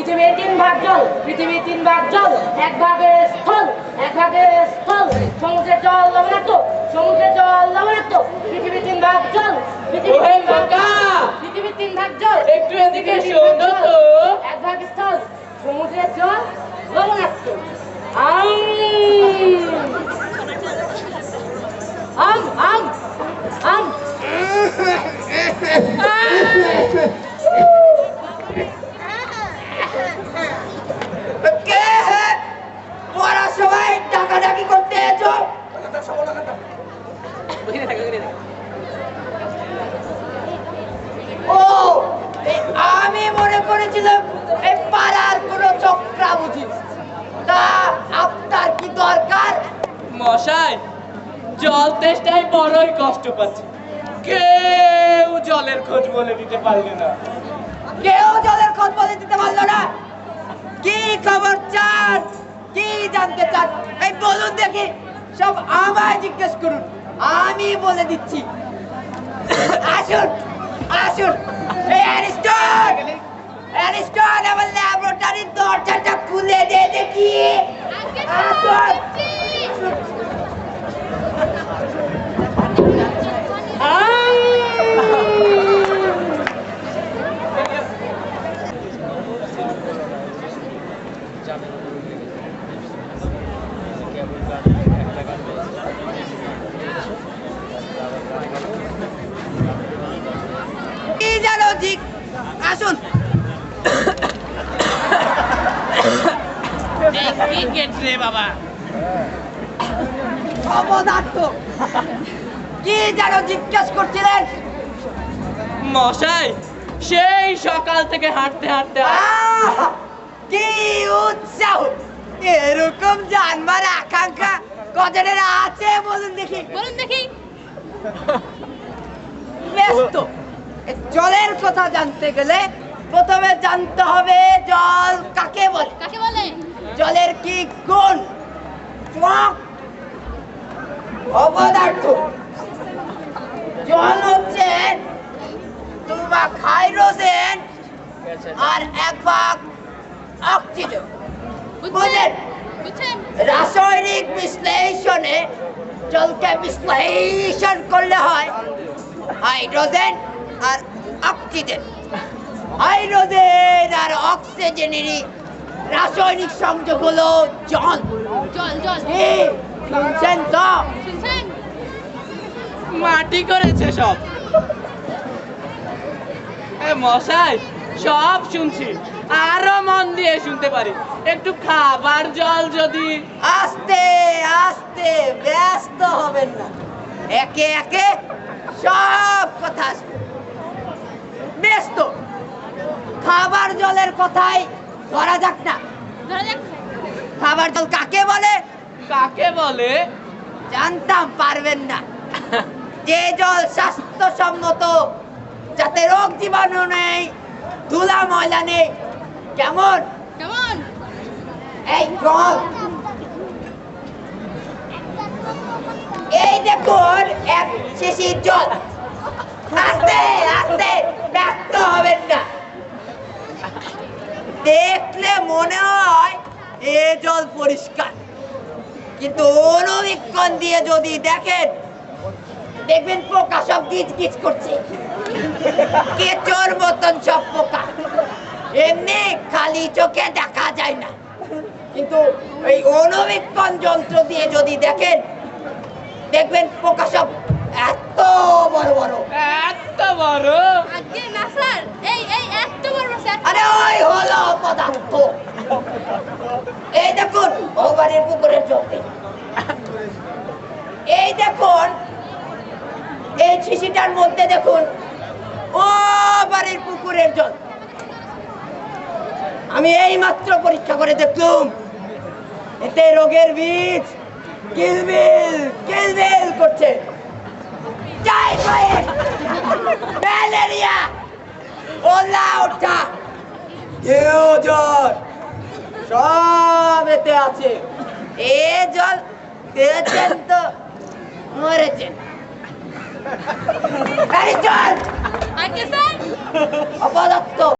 পৃথিবীর তিন ভাগ জল পৃথিবীর তিন ভাগ জল এক ভাগে স্থল এক ভাগে স্থল সমুদ্রের জল লবণাক্ত সমুদ্রের জল লবণাক্ত পৃথিবীর তিন ভাগ জল পৃথিবীর তিন ভাগ! জল, পৃথিবীর তিন ভাগ জল একটু এদিকে শোনো তো। এক ভাগ স্থল সমুদ্রের জল লবণাক্ত আম আম আম আম কে হে তোরা সবাই ডাকাডাকি করতে এসো ও এ আমি করেছিলাম এই পাড়ার কোনো চক্রা বুঝি তা আপনার কি দরকার? মশাই জল তেষ্টায় বড়ই কষ্ট পাচ্ছি। কেউ জলের খোঁজ বলে দিতে পারলে না। কেউ জলের খোঁজ বলে দিতে পারল না। কি খবর চান কি জানতে চান? এই বলুন দেখি সব আমায় জিজ্ঞেস করুন। আমি বলে দিচ্ছি। আসুন আসুন। এই অ্যারিস্টন অ্যারিস্টন আমার ল্যাবরেটরির দরজাটা খুলে দে দেখি আসুন কি জানো জি আসুন রে বাবা। অপদার্থ কি জানো জিজ্ঞেস করছিলেন? মশাই সেই সকাল থেকে হাঁটতে হাঁটতে কি উৎসাহ! এরকম জানবার আকাঙ্ক্ষা কজনের আছে বলুন দেখি। বলুন দেখি। ব্যস্ত। জলের কথা জানতে গেলে প্রথমে জানতে হবে জল কাকে বলে? কাকে বলে? জলের কি গুণ? চক। অপদার্থ। জল হচ্ছে দু ভাগ হাইড্রোজেন আর এক ভাগ অক্সিজেন। বুঝলেন? রাসায়নিক বিশ্লেষণে জলকে বিশ্লেষণ করলে হয় হাইড্রোজেন আর অক্সিজেন। হাইড্রোজেন আর অক্সিজেনেরই রাসায়নিক সংযোগ হলো জল। জল জল। শুনছেন তো? মাটি করেছে সব। এ মশাই সব শুনছি। আরও মন দিয়ে শুনতে পারি। একটু খাবার জল যদি। আস্তে আস্তে ব্যস্ত হবেন না। একে একে সব কথা আসবে। ব্যস্ত। খাবার জলের কথাই ধরা যাক না। খাবার জল কাকে বলে? কাকে বলে? জানতাম পারবেন না। যে জল স্বাস্থ্যসম্মত যাতে রোগ জীবাণু নেই ধুলা ময়লা নেই কেমন? কেমন? এই জল। এই দেখুন এক শিশির জল। আস্তে আস্তে ব্যস্ত হবেন না। দেখলে মনে হয় এ জল পরিষ্কার। কিন্তু অনুবীক্ষণ দিয়ে যদি দেখেন দেখবেন পোকা সব গিজ গিজ করছে। কেচোর মতন সব পোকা। এমনি খালি চোখে দেখা যায় না। কিন্তু এই অনুবীক্ষণ যন্ত্র দিয়ে যদি দেখেন দেখবেন পোকা সব এত বড় বড়। এত বড়? আজকে না স্যার। শিশিটার মধ্যে দেখুন, ও বাড়ির পুকুরের জল। আমি এই মাত্র পরীক্ষা করে দেখলুম, এতে রোগের বীজ কিলবিল কিলবিল করছে। টাইফয়েড ম্যালেরিয়া ওলা ওঠা কেউ জ্বর সব এতে আছে। এ জল খেয়েছেন তো মরেছেন। স্যার। অপদত্ত